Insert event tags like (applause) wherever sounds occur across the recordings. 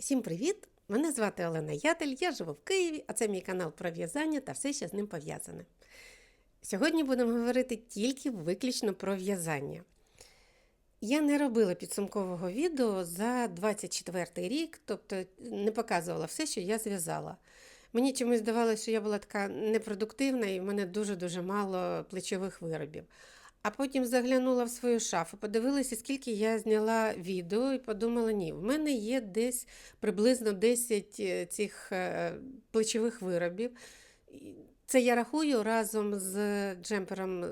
Всім привіт! Мене звати Олена Ятель, я живу в Києві, а це мій канал про в'язання та все, що з ним пов'язане. Сьогодні будемо говорити тільки виключно про в'язання. Я не робила підсумкового відео за 24 рік, тобто не показувала все, що я зв'язала. Мені чомусь здавалося, що я була така непродуктивна і в мене дуже-дуже мало плечових виробів. А потім заглянула в свою шафу, подивилася, скільки я зняла відео, і подумала, ні, в мене є десь приблизно 10 е, цих е, плечових виробів. Це я рахую разом з джемпером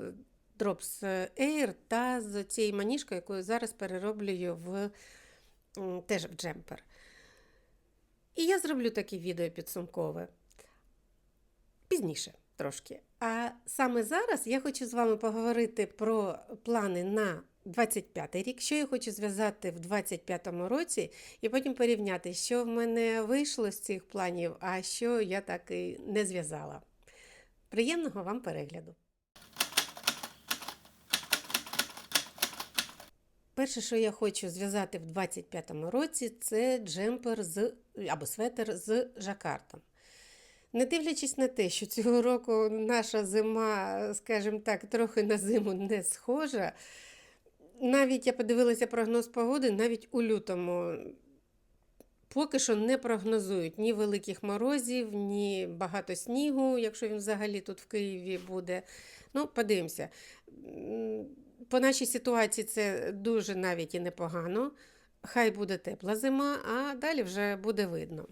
Drops Air та з цією маніжкою, яку я зараз перероблюю в теж в джемпер. І я зроблю таке відео підсумкове пізніше трошки. А саме зараз я хочу з вами поговорити про плани на 25 рік, що я хочу зв'язати в 25 році, і потім порівняти, що в мене вийшло з цих планів, а що я так і не зв'язала. Приємного вам перегляду! Перше, що я хочу зв'язати в 25-му році, це джемпер з або светр з жакартом. Не дивлячись на те, що цього року наша зима, скажімо так, трохи на зиму не схожа. Навіть я подивилася прогноз погоди, навіть у лютому поки що не прогнозують ні великих морозів, ні багато снігу, якщо він взагалі тут в Києві буде. Ну, подивимося. По нашій ситуації це дуже навіть і непогано. Хай буде тепла зима, а далі вже буде видно.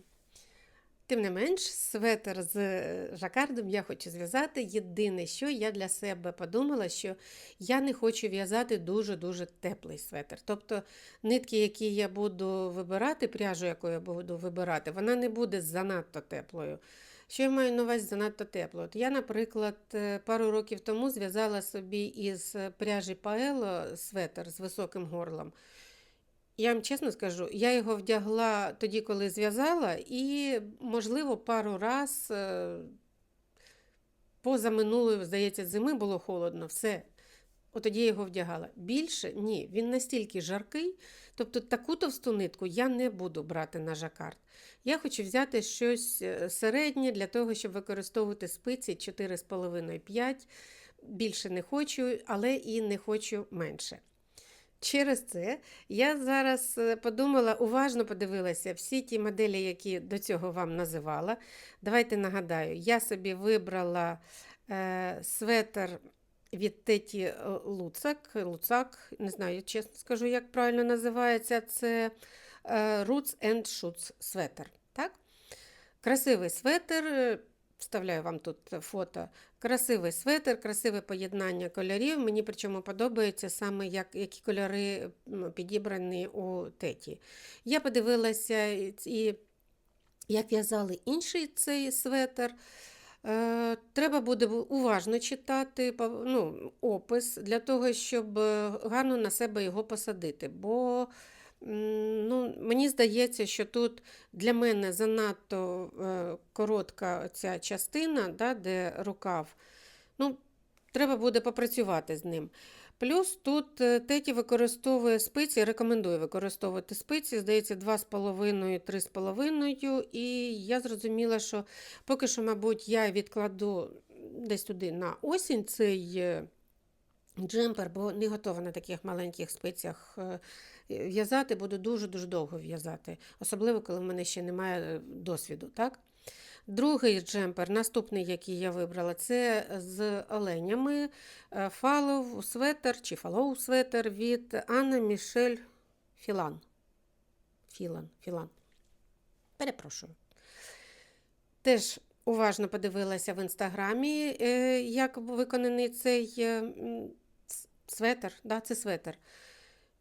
Тим не менш, светр з е, жакардом я хочу зв'язати. Єдине, що я для себе подумала, що я не хочу в'язати дуже-дуже теплий светр. Тобто нитки, які я буду вибирати, пряжу, яку я буду вибирати, вона не буде занадто теплою. Що я маю на увазі занадто тепло? От я, наприклад, е, пару років тому зв'язала собі із пряжі Паело светр з високим горлом. Я вам чесно скажу, я його вдягла тоді, коли зв'язала, і, можливо, пару раз е, поза минулої, здається, зими було холодно, все. От тоді я його вдягала. Більше ні, він настільки жаркий, тобто таку товсту нитку я не буду брати на жакард. Я хочу взяти щось е, середнє для того, щоб використовувати спиці 4,5-5. Більше не хочу, але і не хочу менше. Через це я зараз е, подумала, уважно подивилася всі ті моделі, які до цього вам називала. Давайте нагадаю, я собі вибрала е, светр від Теті е, Луцак, Луцак, не знаю, чесно скажу, як правильно називається. Це е, Roots and Shoots светр. Так? Красивий светр. е, Вставляю вам тут фото. Красивий светр, красиве поєднання кольорів. Мені причому подобається саме, як, які кольори підібрані у теті. Я подивилася, і- як в'язали інший цей светр. Е, Треба буде уважно читати ну, опис для того, щоб е, гарно на себе його посадити. Бо ну, мені здається, що тут для мене занадто е, коротка ця частина, да, де рукав. Ну, треба буде попрацювати з ним. Плюс тут е, Теті використовує спиці, рекомендує використовувати спиці, здається, 2,5-3,5. І я зрозуміла, що поки що, мабуть, я відкладу десь туди на осінь цей е, джемпер, бо не готова на таких маленьких спицях е, в'язати, буду дуже-дуже довго в'язати, особливо, коли в мене ще немає е, досвіду. так? Другий джемпер, наступний, який я вибрала, це з оленями е, фалов светер чи фалоу светер від Анна Мішель Філан. Філан, Філан. Перепрошую. Теж уважно подивилася в інстаграмі, е, як виконаний цей м, с- светр. Да, це светр.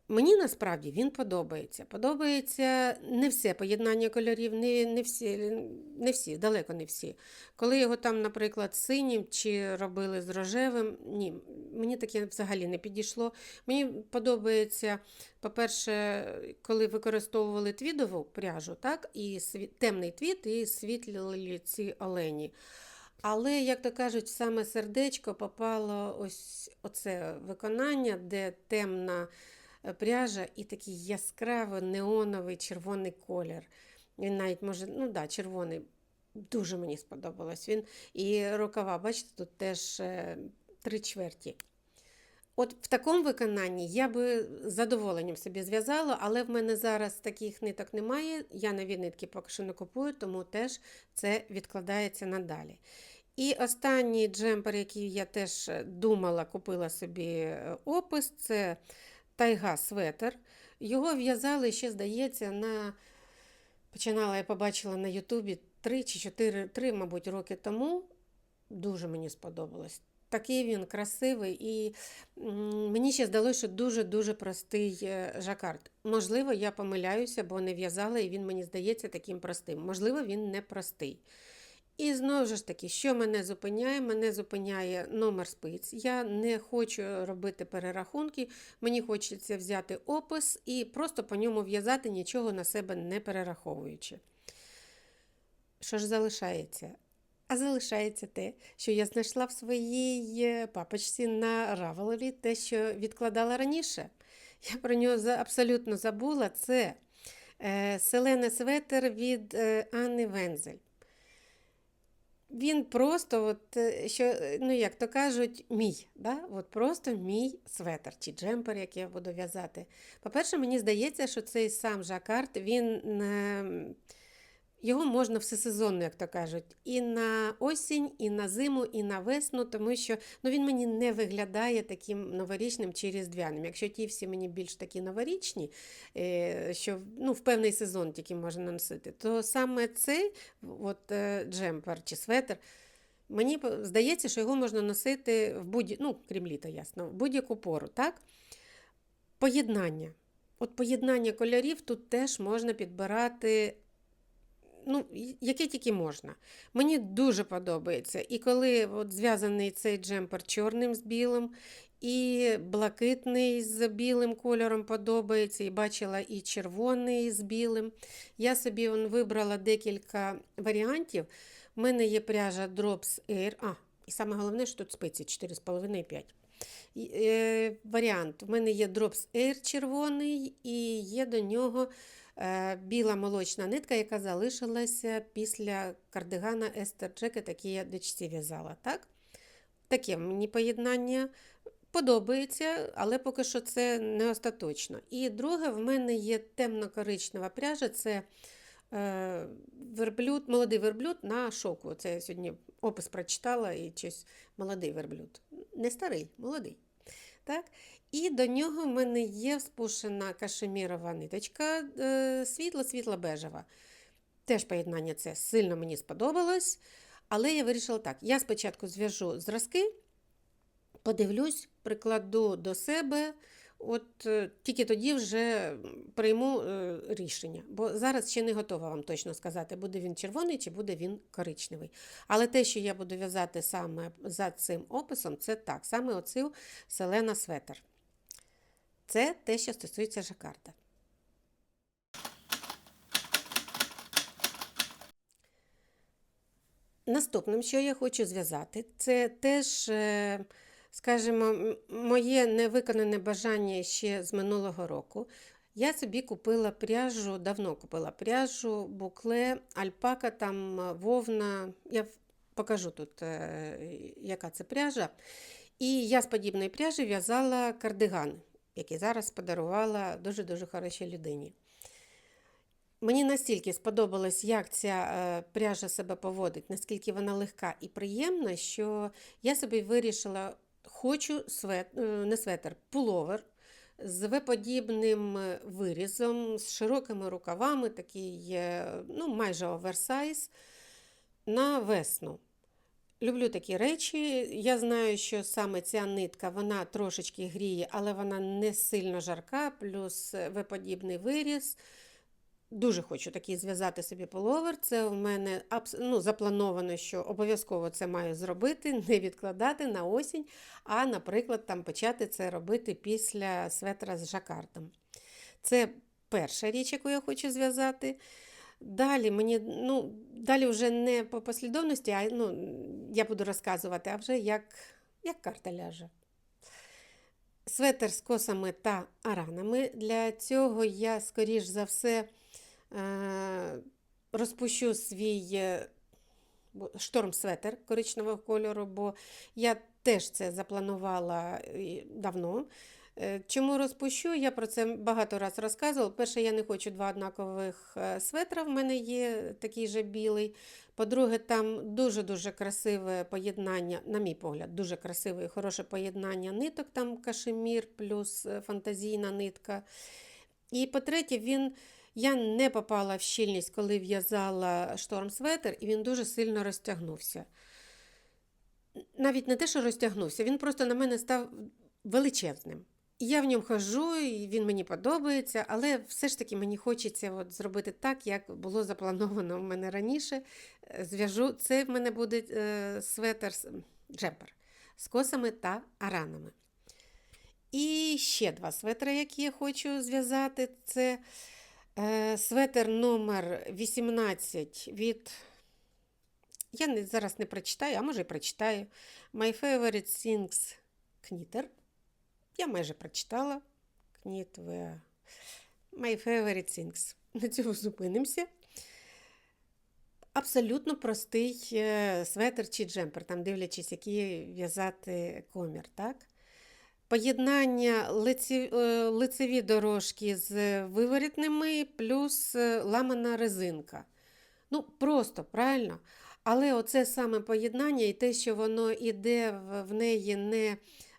Мені насправді він подобається. Подобається не все поєднання кольорів, не, не, всі, не всі, далеко не всі. Коли його там, наприклад, синім чи робили з рожевим, ні, мені таке взагалі не підійшло. Мені подобається, по-перше, коли використовували твідову пряжу, так, і сві- темний твід, і світлі ці олені. Але, як то кажуть, саме сердечко попало ось оце виконання, де темна пряжа і такий яскравий неоновий червоний колір. Він навіть може, ну да, червоний. Дуже мені сподобалось. Він і рукава, бачите, тут теж е, три чверті. От в такому виконанні я би з задоволенням собі зв'язала, але в мене зараз таких ниток немає. Я нові нитки поки що не купую, тому теж це відкладається надалі. І останній джемпер, який я теж думала, купила собі е, опис, це тайга светер. Його в'язали ще, здається, на. Починала я побачила на Ютубі 3 чи 4, 3, мабуть, роки тому. Дуже мені сподобалось. Такий він красивий, і мені ще здалося, що дуже-дуже простий е, жакард. Можливо, я помиляюся, бо не в'язала, і він мені здається таким простим. Можливо, він не простий. І знову ж таки, що мене зупиняє? Мене зупиняє номер спиць. Я не хочу робити перерахунки, мені хочеться взяти опис і просто по ньому в'язати, нічого на себе не перераховуючи. Що ж залишається? А залишається те, що я знайшла в своїй е, папочці на Ravelry, те, що відкладала раніше. Я про нього абсолютно забула. Це е, селене светер від е, Анни Вензель. Він просто, от, е, що, е, ну як то кажуть, мій. Да? От просто мій светр чи джемпер, який я буду в'язати. По-перше, мені здається, що цей сам жакард, він е, його можна всесезонно, як то кажуть, і на осінь, і на зиму, і на весну, тому що ну, він мені не виглядає таким новорічним чи різдвяним. Якщо ті всі мені більш такі новорічні, е, що ну, в певний сезон тільки можна носити, то саме цей от, е, джемпер чи светр. Мені здається, що його можна носити в будь ну, крім літа, ясно, в будь-яку пору. так? Поєднання. От поєднання кольорів тут теж можна підбирати ну, яке тільки можна. Мені дуже подобається. І коли от зв'язаний цей джемпер чорним з білим, і блакитний з білим кольором подобається, і бачила і червоний з білим. Я собі он, вибрала декілька варіантів. У мене є пряжа Drops Air. А, і саме головне, що тут спиці 4,5 і 5. І, Е, варіант. У мене є Drops Air червоний, і є до нього біла молочна нитка, яка залишилася після кардигана Esther Jacket, який я дочці в'язала. Так? Таке мені поєднання подобається, але поки що це не остаточно. І друге, в мене є темно-коричнева пряжа, це е, верблюд, молодий верблюд на шовку. Це я сьогодні опис прочитала і щось молодий верблюд. Не старий, молодий. Так? І до нього в мене є спушена кашемірова ниточка е, світло-світло бежева. Теж поєднання це сильно мені сподобалось. Але я вирішила так: я спочатку зв'яжу зразки, подивлюсь, прикладу до себе, от е, тільки тоді вже прийму е, рішення. Бо зараз ще не готова вам точно сказати, буде він червоний чи буде він коричневий. Але те, що я буду в'язати саме за цим описом, це так, саме оцю селена светер. Це те, що стосується жакарда. Наступним, що я хочу зв'язати, це теж, е, скажімо, моє невиконане бажання ще з минулого року. Я собі купила пряжу, давно купила пряжу, букле, альпака, там вовна. Я покажу тут, е, яка це пряжа. І я з подібної пряжі в'язала кардиган, який зараз подарувала дуже-дуже хорошій людині. Мені настільки сподобалось, як ця е, пряжа себе поводить, наскільки вона легка і приємна, що я собі вирішила, хочу свет, е, не светр, пуловер з V-подібним е, вирізом, з широкими рукавами, такий ну, майже оверсайз на весну. Люблю такі речі. Я знаю, що саме ця нитка вона трошечки гріє, але вона не сильно жарка, плюс V-подібний виріз. Дуже хочу такий зв'язати собі половер. Це в мене ну, заплановано, що обов'язково це маю зробити, (laughs) не відкладати на осінь, а, наприклад, там почати це робити після светра з жакардом. Це перша річ, яку я хочу зв'язати. Далі мені, ну, далі вже не по послідовності, а ну, я буду розказувати, а вже як, як карта ляже. Светер з косами та аранами. Для цього я, скоріш за все, е, розпущу свій е, шторм-светер коричневого кольору, бо я теж це запланувала е, давно. Е, Чому розпущу? Я про це багато разів розказувала. Перше, я не хочу два однакових е, светра, в мене є такий же білий. По-друге, там дуже-дуже красиве поєднання, на мій погляд, дуже красиве і хороше поєднання ниток, там кашемір плюс е, фантазійна нитка. І по-третє, він. Я не попала в щільність, коли в'язала шторм-светр, і він дуже сильно розтягнувся. Навіть не те, що розтягнувся, він просто на мене став величезним. Я в ньому хожу, і він мені подобається, але все ж таки мені хочеться от зробити так, як було заплановано в мене раніше. Е, Зв'яжу, це в мене буде е, светр, з- джемпер з косами та аранами. І ще два светри, які я хочу зв'язати. Це е, светр номер 18 від. Я не, зараз не прочитаю, а може і прочитаю. My Favorite Things Knitter. Я майже прочитала. Knitwear. My Favorite Things. (laughs) На цьому зупинимося. Абсолютно простий е, светр чи джемпер, там дивлячись, який в'язати комір. Так? Поєднання лиці, е, лицеві дорожки з виворітними, плюс е, ламана резинка. Ну, просто, правильно? Але оце саме поєднання і те, що воно іде в, в неї не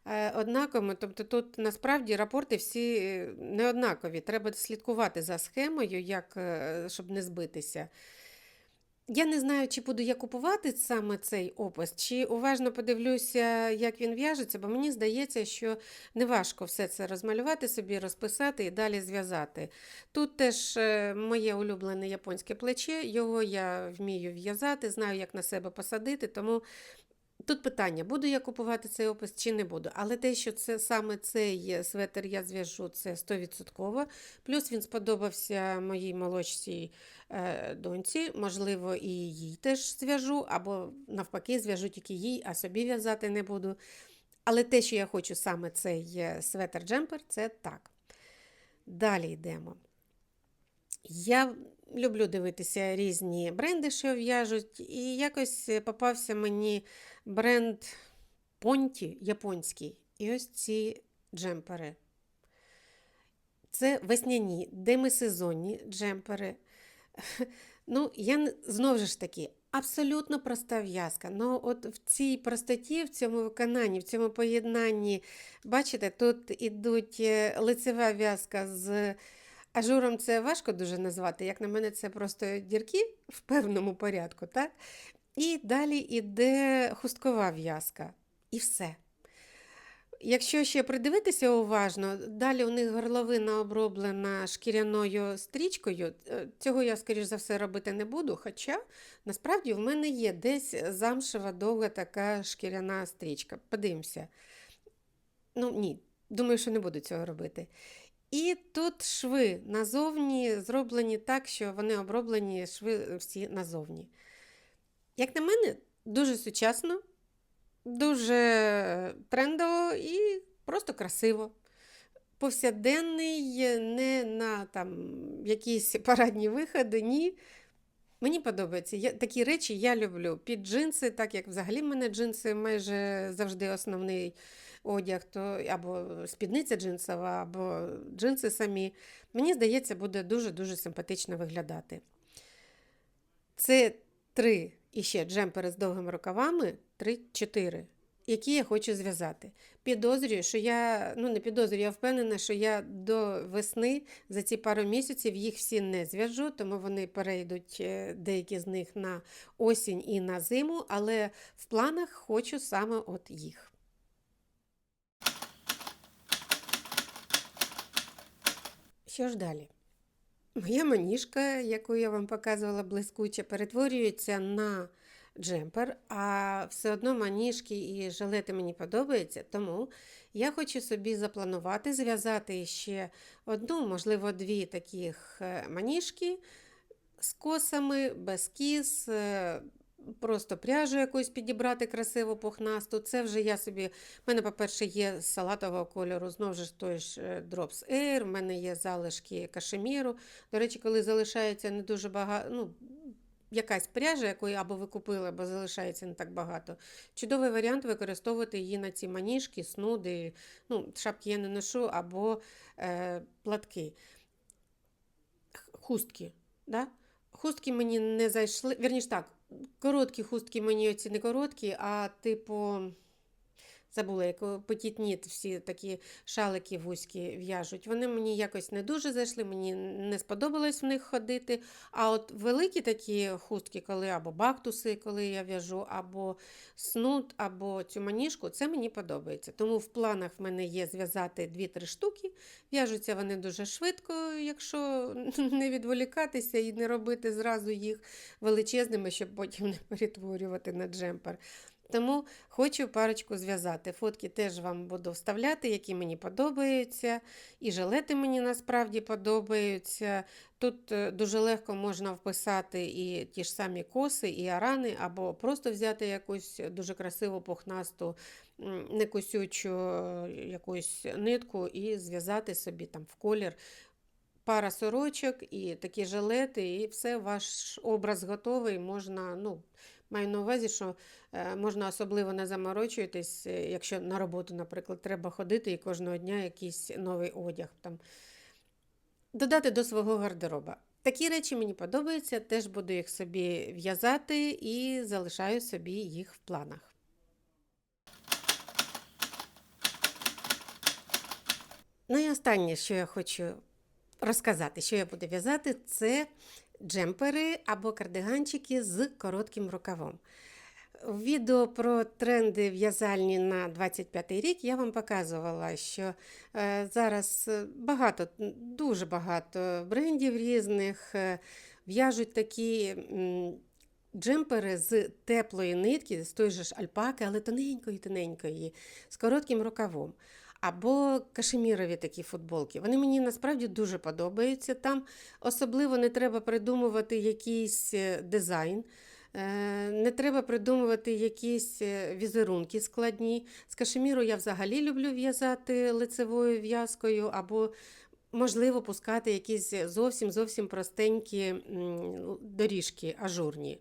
е, однаково, тобто тут насправді рапорти всі е, не однакові. Треба слідкувати за схемою, як, е, щоб не збитися. Я не знаю, чи буду я купувати саме цей опис, чи уважно подивлюся, як він в'яжеться, бо мені здається, що неважко все це розмалювати собі, розписати і далі зв'язати. Тут теж моє улюблене японське плече, його я вмію в'язати, знаю, як на себе посадити, тому тут питання, буду я купувати цей опис чи не буду. Але те, що це саме цей е, светр я зв'яжу, це 100%. Плюс він сподобався моїй молодшій е, доньці, можливо, і їй теж зв'яжу, або навпаки, зв'яжу тільки їй, а собі в'язати не буду. Але те, що я хочу саме цей е, светр-джемпер, це так. Далі йдемо. Я люблю дивитися різні бренди, що в'яжуть, і якось е, попався мені бренд Понті японський. І ось ці джемпери. Це весняні, демисезонні джемпери. (laughs) Ну, я знову ж таки, абсолютно проста в'язка. Ну, от в цій простоті, в цьому виконанні, в цьому поєднанні, бачите, тут ідуть е, лицева в'язка з ажуром, це важко дуже назвати. Як на мене, це просто дірки в певному порядку, так? І далі йде хусткова в'язка. І все. Якщо ще придивитися уважно, далі у них горловина оброблена шкіряною стрічкою. Е, Цього я, скоріш за все, робити не буду. Хоча насправді в мене є десь замшева довга така шкіряна стрічка. Подивимося. Ну, ні, думаю, що не буду цього робити. І тут шви назовні зроблені так, що вони оброблені шви всі назовні. Як на мене, дуже сучасно, дуже трендово і просто красиво. Повсякденний, не на там, якісь (laughs) парадні виходи, ні. Мені подобається. Я, такі речі я люблю. Під джинси, так як взагалі в мене джинси майже завжди основний одяг, то або спідниця джинсова, або джинси самі. Мені здається, буде дуже-дуже симпатично виглядати. Це три і ще джемпери з довгими рукавами, три-чотири, які я хочу зв'язати. Підозрюю, що я, ну не підозрюю, я впевнена, що я до весни за ці пару місяців їх всі не зв'яжу, тому вони перейдуть е, деякі з них на осінь і на зиму, але в планах хочу саме от їх. Що ж далі? Моя маніжка, яку я вам показувала блискуче, перетворюється на джемпер, а все одно маніжки і жилети мені подобаються, тому я хочу собі запланувати, зв'язати ще одну, можливо, дві таких е, маніжки з косами, без кіс, е, просто пряжу якусь підібрати красиву пухнасту. Це вже я собі. У мене, по-перше, є салатового кольору, знову ж той ж е, Drops Air, в мене є залишки кашеміру. До речі, коли залишається не дуже багато, ну, якась пряжа, якої або ви купили, або залишається не так багато. Чудовий варіант використовувати її на ці маніжки, снуди, ну, шапки я не ношу, або е, платки. Хустки. Да? Хустки мені не зайшли. Вірніш так, короткі хустки мені оці не короткі, а типу. Забула, як петітніт, всі такі шалики вузькі в'яжуть. Вони мені якось не дуже зайшли, мені не сподобалось в них ходити. А от великі такі хустки, коли або бактуси, коли я в'яжу, або снуд, або цю маніжку, це мені подобається. Тому в планах в мене є зв'язати 2-3 штуки. В'яжуться вони дуже швидко, якщо (laughs) не відволікатися і не робити зразу їх величезними, щоб потім не перетворювати на джемпер. Тому хочу парочку зв'язати. Фотки теж вам буду вставляти, які мені подобаються. І жилети мені насправді подобаються. Тут е, дуже легко можна вписати і ті ж самі коси, і арани, або просто взяти якусь дуже красиву пухнасту, некосючу е, якусь нитку і зв'язати собі там в колір. Пара сорочок і такі жилети, і все, ваш образ готовий. Можна, ну, маю на увазі, що е, можна особливо не заморочуйтесь, е, якщо на роботу, наприклад, треба ходити і кожного дня якийсь новий одяг там. Додати до свого гардероба. Такі речі мені подобаються, теж буду їх собі в'язати і залишаю собі їх в планах. Ну і останнє, що я хочу розказати, що я буду в'язати, це джемпери або кардиганчики з коротким рукавом. В відео про тренди в'язальні на 25 рік я вам показувала, що е, зараз е, багато, дуже багато брендів різних е, в'яжуть такі джемпери з теплої нитки, з той же ж альпаки, але тоненької, тоненької, з коротким рукавом. Або кашемірові такі футболки. Вони мені насправді дуже подобаються. Там особливо не треба придумувати якийсь е, дизайн. Е, Не треба придумувати якісь е, візерунки складні. З кашеміру я взагалі люблю в'язати лицевою в'язкою, або, можливо, пускати якісь зовсім зовсім простенькі доріжки ажурні.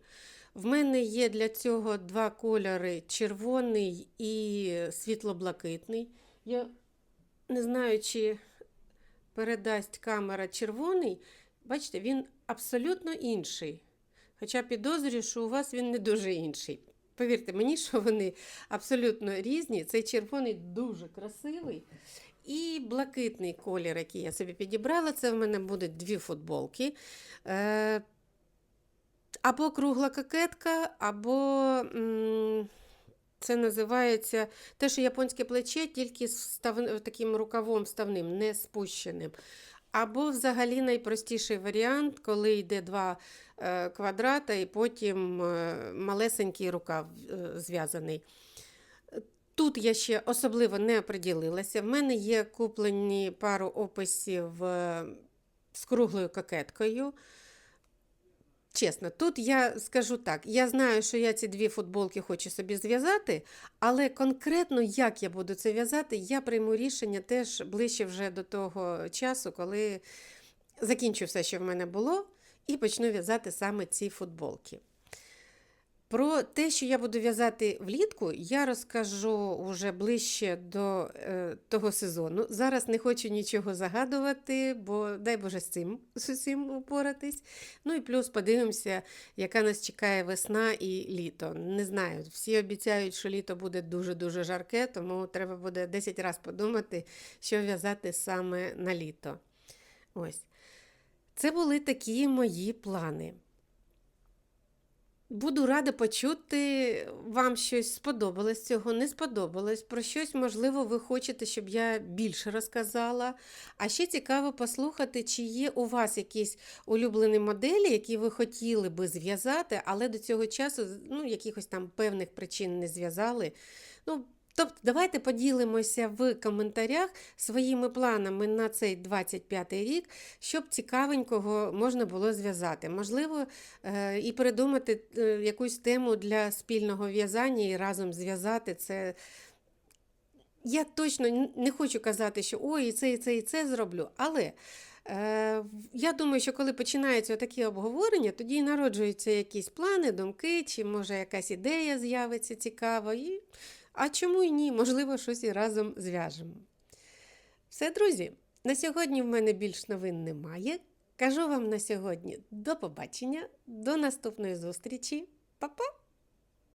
В мене є для цього два кольори: червоний і світло-блакитний. Я не знаю, чи передасть камера червоний. Бачите, він абсолютно інший. Хоча підозрюю, що у вас він не дуже інший. Повірте мені, що вони абсолютно різні. Цей червоний дуже красивий. І блакитний колір, який я собі підібрала, це в мене будуть дві футболки. Е, або кругла кокетка, або це називається те, що японське плече, тільки з встав... таким рукавом вставним, не спущеним. Або взагалі найпростіший варіант, коли йде два е, квадрата і потім е, малесенький рукав е, зв'язаний. Тут я ще особливо не оприділилася. В мене є куплені пару описів з круглою кокеткою. Чесно, тут я скажу так: я знаю, що я ці дві футболки хочу собі зв'язати, але конкретно як я буду це в'язати, я прийму рішення теж ближче вже до того часу, коли закінчу все, що в мене було, і почну в'язати саме ці футболки. Про те, що я буду в'язати влітку, я розкажу вже ближче до е, того сезону. Зараз не хочу нічого загадувати, бо дай Боже з цим з усім упоратись. Ну і плюс подивимося, яка нас чекає весна і літо. Не знаю, всі обіцяють, що літо буде дуже-дуже жарке, тому треба буде 10 разів подумати, що в'язати саме на літо. Ось. Це були такі мої плани. Буду рада почути, вам щось сподобалось цього, не сподобалось. Про щось, можливо, ви хочете, щоб я більше розказала. А ще цікаво послухати, чи є у вас якісь улюблені моделі, які ви хотіли би зв'язати, але до цього часу ну, якихось там певних причин не зв'язали. Ну, Тобто, давайте поділимося в коментарях своїми планами на цей 25-й рік, щоб цікавенького можна було зв'язати. Можливо, е, і придумати е, якусь тему для спільного в'язання і разом зв'язати це. Я точно не хочу казати, що ой, і це, і це, і це зроблю, але Е, Я думаю, що коли починаються такі обговорення, тоді і народжуються якісь плани, думки, чи може якась ідея з'явиться цікава. І... А чому і ні? Можливо, щось і разом зв'яжемо. Все, друзі, на сьогодні в мене більш новин немає. Кажу вам на сьогодні до побачення, до наступної зустрічі. Па-па!